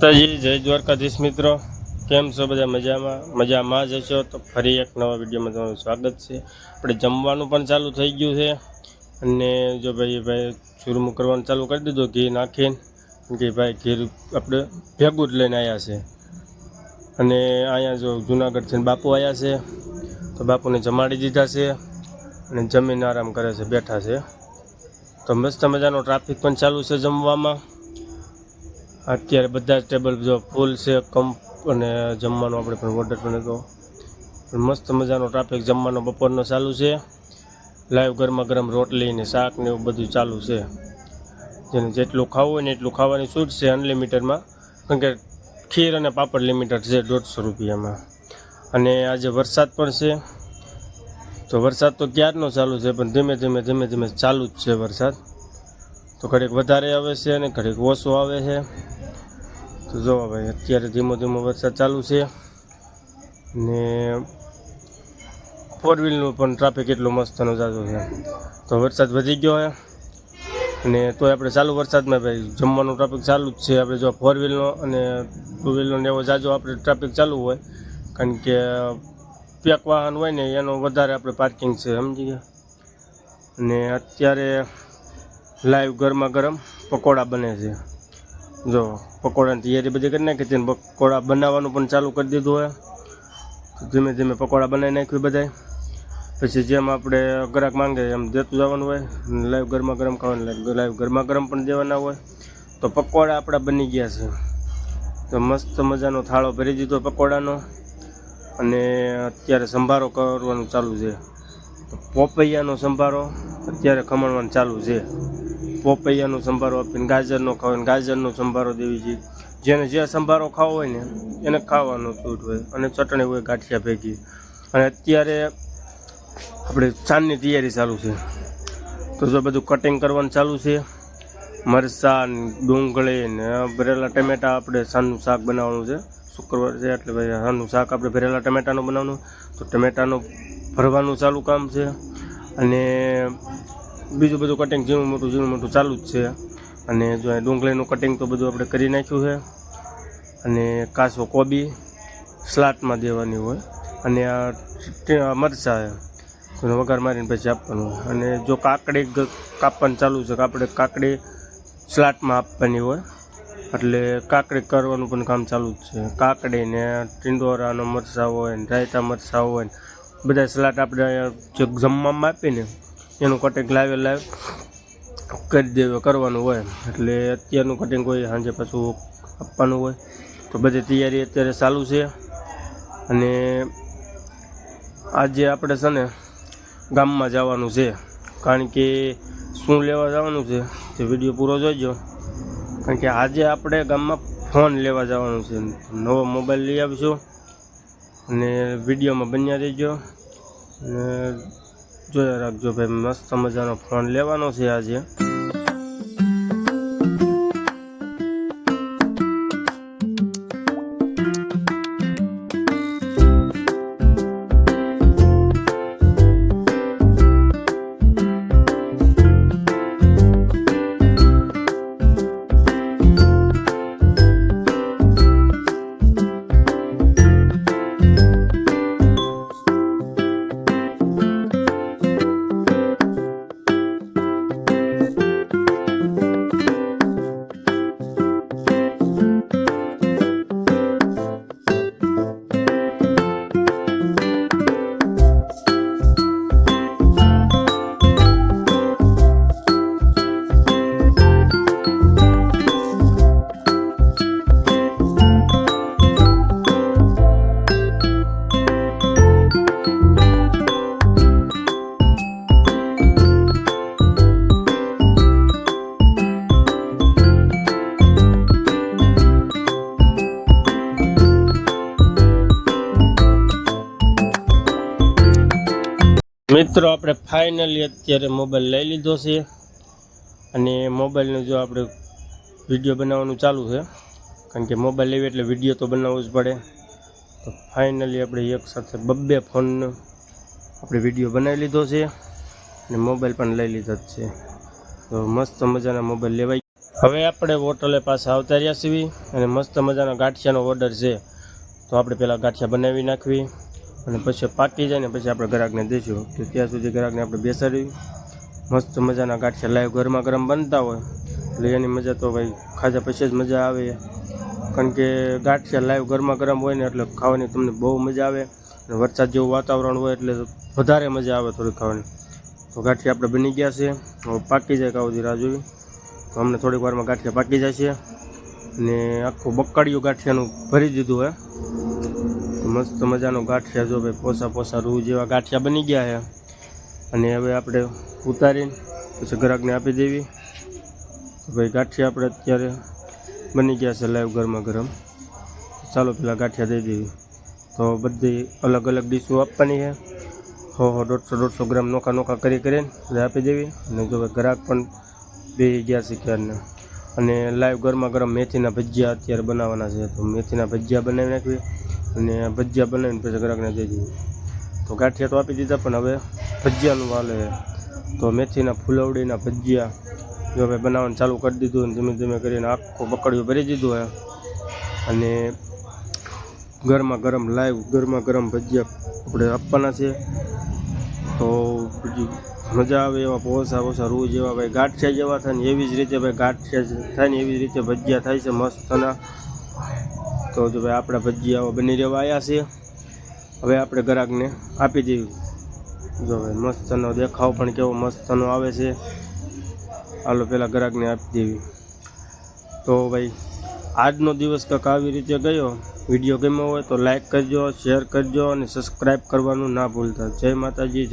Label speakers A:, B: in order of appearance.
A: માતાજી, જય દ્વારકાધીશ મિત્રો. કેમ છો બધા મજામાં? મજામાં જ હશો? તો ફરી એક નવા વિડીયોમાં તમારું સ્વાગત છે. આપણે જમવાનું પણ ચાલુ થઈ ગયું છે. અને જો ભાઈ ભાઈ ચૂરમું કરવાનું ચાલુ કરી દીધું, ઘી નાખીને. કે ભાઈ, ઘી આપણે ભેગું જ લઈને આવ્યા છે. અને અહીંયા જો જુનાગઢથી બાપુ આવ્યા છે. તો બાપુને જમાડી દીધા છે અને જમીને આરામ કરે છે, બેઠા છે. તો મસ્ત મજાનો ટ્રાફિક પણ ચાલુ છે જમવામાં. અત્યારે બધા જ ટેબલ જો ફૂલ છે કમ અને જમવાનું આપણે પણ ઓર્ડર પણ હતો મસ્ત મજાનો ટ્રાફિક જમવાનો બપોરનો ચાલુ છે. લાઈવ ગરમા ગરમ રોટલી ને શાક ને એવું બધું ચાલુ છે. જેને જેટલું ખાવું હોય ને એટલું ખાવાની છૂટ છે અનલિમિટેડમાં કારણ કે ખીર અને પાપડ લિમિટેડ છે દોઢસો રૂપિયામાં. અને આજે વરસાદ પણ છે. તો વરસાદ તો ક્યારનો ચાલુ છે, પણ ધીમે ધીમે ધીમે ધીમે ચાલુ જ છે વરસાદ. તો ઘડીક વધારે આવે છે અને ઘડીક ઓછો આવે છે. તો જો ભાઈ અત્યારે ધીમો ધીમો વરસાદ ચાલુ છે ને ફોર વ્હીલનું પણ ટ્રાફિક એટલું મસ્ત જાજો છે. તો વરસાદ વધી ગયો છે અને તોય આપણે ચાલુ વરસાદમાં ભાઈ જમવાનું ટ્રાફિક ચાલુ જ છે. આપણે જો ફોર વ્હીલનો અને ટુ વ્હીલનો એવો જાજો આપણે ટ્રાફિક ચાલુ હોય, કારણ કે પેક વાહન હોય ને એનો વધારે આપણે પાર્કિંગ છે, સમજી ગયા? અને અત્યારે લાઈવ ગરમા ગરમ પકોડા બને છે. જો, પકોડાની તૈયારી બધી કરી નાખી હતી પકોડા બનાવવાનું પણ ચાલુ કરી દીધું હોય. ધીમે ધીમે પકોડા બનાવી નાખ્યું બધાય. પછી જેમ આપણે ગ્રાહક માંગે એમ દેતું જવાનું હોય લાઈવ ગરમા ગરમ ખાવાનું લાઈવ ગરમા ગરમ પણ દેવાના હોય. તો પકોડા આપણા બની ગયા છે. તો મસ્ત મજાનો થાળો ભરી દીધો પકોડાનો. અને અત્યારે સંભારો કરવાનું ચાલુ છે. પોપૈયાનો સંભારો અત્યારે ખમણવાનું ચાલુ છે. પોપૈયાનો સંભારો આપીને, ગાજરનો ખાવાનો ગાજરનો સંભારો દેવી જોઈએ જેને જે સંભારો ખાવો હોય ને, એને ખાવાનો છૂટ હોય અને ચટણી હોય, ગાંઠિયા ભેગી. અને અત્યારે આપણે છાનની તૈયારી ચાલુ છે. તો જો બધું કટિંગ કરવાનું ચાલુ છે. મરચાં ને ડુંગળી ને ભરેલા ટમેટા આપણે સાનનું શાક બનાવવાનું છે. શુક્રવાર છે એટલે ભાઈ સાનનું શાક આપણે ભરેલા ટમેટાનું બનાવવાનું. તો ટમેટાનું ભરવાનું ચાલુ કામ છે. અને બીજું બધું કટિંગ ઝીણું મોટું ઝીણું મોટું ચાલુ જ છે. અને જો અહીં ડુંગળીનું કટિંગ તો બધું આપણે કરી નાખ્યું છે. અને કાસો કોબી સ્લાટમાં દેવાની હોય. અને આ મરચાં એનો વઘાર મારીને પછી આપવાનું હોય. અને જો કાકડી કાપવાનું ચાલુ છે આપણે કાકડી સ્લાટમાં આપવાની હોય. એટલે કાકડી કરવાનું પણ કામ ચાલુ જ છે. કાકડી ને ટીંડોરાનો મરચાં હોય ને રાયતા મરચાં હોય ને બધા સ્લાટ આપણે જે જમવામાં આપીને એનું કટિંગ લાવે લાઈવ કરી દેવું, કરવાનું હોય એટલે અત્યારનું કટિંગ હોય સાંજે પાછું આપવાનું હોય. તો બધી તૈયારી અત્યારે ચાલુ છે. અને આજે આપણે છે ને ગામમાં જવાનું છે. કારણ કે શું લેવા જવાનું છે તે વીડિયો પૂરો જોઈજો. કારણ કે આજે આપણે ગામમાં ફોન લેવા જવાનું છે. નવો મોબાઈલ લઈ આવીશું અને વિડીયોમાં બન્યા રહેજો. અને જોયા રાખજો ભાઈ મસ્ત મજાનો ફોન લેવાનો છે આજે. મિત્રો, આપણે ફાઇનલી અત્યારે મોબાઈલ લઈ લીધો છે. અને મોબાઈલનું જો આપણે વીડિયો બનાવવાનું ચાલુ છે, કારણ કે મોબાઈલ લેવી એટલે વીડિયો તો બનાવવો જ પડે. તો ફાઇનલી આપણે એક સાથે બબ્બે ફોનનો આપણે વીડિયો બનાવી લીધો છે અને મોબાઈલ પણ લઈ લીધો જ છે. તો મસ્ત મજાના મોબાઈલ લેવાય. હવે આપણે હોટલે પાસે આવતા રહ્યા છીએ અને મસ્ત મજાનો ગાંઠિયાનો ઓર્ડર છે. તો આપણે પહેલાં ગાંઠિયા બનાવી નાખવી. અને પછી પાકી જાય ને પછી આપણે ગ્રાહકને દઈશું તો ત્યાં સુધી ગ્રાહકને આપણે બેસાડવી મસ્ત મજાના ગાંઠિયા લાઈવ ગરમા ગરમ બનતા હોય. એટલે એની મજા તો ભાઈ ખાધા પછી જ મજા આવે. કારણ કે ગાંઠિયા લાઈવ ગરમા ગરમ હોય ને એટલે ખાવાની તમને બહુ મજા આવે. અને વરસાદ જેવું વાતાવરણ હોય એટલે વધારે મજા આવે થોડી ખાવાની. તો ગાંઠિયા આપણે બની ગયા છે. હવે પાકી જાય કાં રાહ જોવી તો અમને થોડીક વારમાં ગાંઠિયા પાકી જાય છે અને આખું બક્કાડિયું ગાંઠિયાનું ભરી દીધું હે. મસ્ત મજાનું ગાંઠિયા જો ભાઈ પોસા પોસા રૂ જેવા ગાંઠિયા બની ગયા છે. અને હવે આપણે ઉતારીને પછી ગ્રાહકને આપી દેવી. ભાઈ ગાંઠિયા આપણે અત્યારે બની ગયા છે લાઈવ ગરમા ગરમ. ચાલો પેલા ગાંઠિયા દઈ દેવી. તો બધી અલગ અલગ ડીશો આપવાની છે. હો હો, દોઢસો દોઢસો ગ્રામ નોખા નોખા કરી કરીને આપી દેવી. અને જો ગ્રાહક પણ બે ગયા છે ક્યારના. અને લાઈવ ગરમા ગરમ મેથીના ભજીયા અત્યારે બનાવવાના છે. તો મેથીના ભજીયા બનાવી નાખવી. અને ભજીયા બનાવીને પછી ગ્રાહકને દઈ દીધું તો ગાંઠિયા તો આપી દીધા, પણ હવે ભજીયાનું વાલે. તો મેથીના ફૂલવડીના ભજીયા. જો હવે બનાવવાનું ચાલુ કરી દીધું અને ધીમે ધીમે કરીને આખું બકડીઓ ભરી દીધું હોય અને ગરમા ગરમ લાઈવ, ગરમા ગરમ ભજીયા આપણે આપવાના છે. તો બીજી મજા આવે એવા પોસા પોસા રૂ જેવા ભાઈ ગાંઠિયા જેવા થાય ને એવી જ રીતે, ભાઈ ગાંઠિયા થાય ને એવી જ રીતે ભજીયા થાય છે મસ્તના તો જો ભાઈ આપણા ભજીયાઓ બની રહેવા આવ્યા છે હવે આપણે ગ્રાહકને આપી દેવી જો ભાઈ મસ્તનો દેખાવ પણ કેવો મસ્તનો આવે છે. હાલો પહેલાં ગ્રાહકને આપી દેવી. તો ભાઈ, આજનો દિવસ કંઈક આવી રીતે ગયો. વીડિયો ગમ્યો હોય તો લાઈક કરજો, શેર કરજો અને સબસ્ક્રાઈબ કરવાનું ના ભૂલતા. જય માતાજી, જય